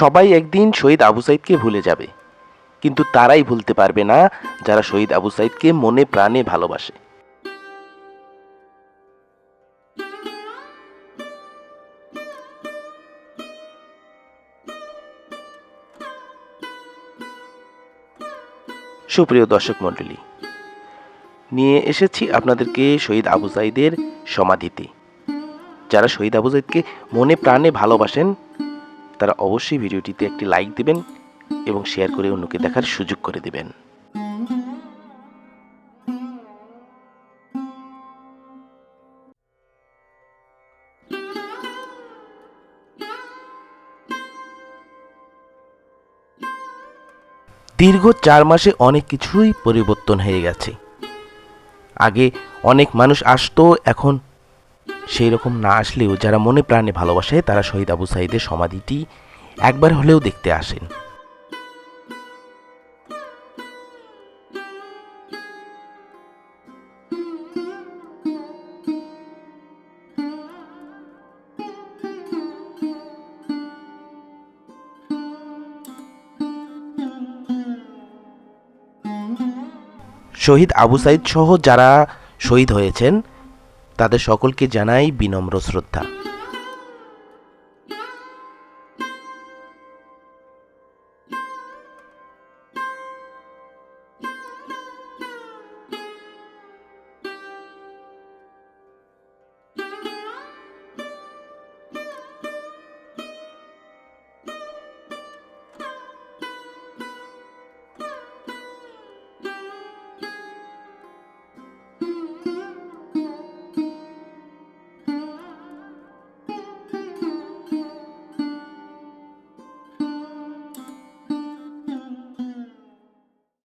সবাই একদিন শহীদ আবু সাইদকে ভুলে যাবে। কিন্তু তারাই ভুলতে পারবে না যারা শহীদ আবু সাইদকে মনে প্রাণে ভালোবাসে। সুপ্রিয় দর্শক মণ্ডলী, নিয়ে এসেছি আপনাদেরকে শহীদ আবু সাইদের সমাধিতে। যারা শহীদ আবু সাইদকে মনে প্রাণে ভালোবাসেন তারা অবশ্যই ভিডিওটিতে একটি লাইক দিবেন এবং শেয়ার করে অন্যকে দেখার সুযোগ করে দিবেন। দীর্ঘ চার মাসে অনেক কিছুই পরিবর্তন হয়ে গেছে। আগে অনেক মানুষ আসতো, এখন সেই রকম না আসলেও যারা মনে প্রাণে ভালোবাসে, তারা শহীদ আবু সাইদের সমাধিটি একবার হলেও দেখতে আসেন। শহীদ আবু সাইদ সহ যারা শহীদ হয়েছেন তাদের সকলকে জানাই বিনম্র শ্রদ্ধা।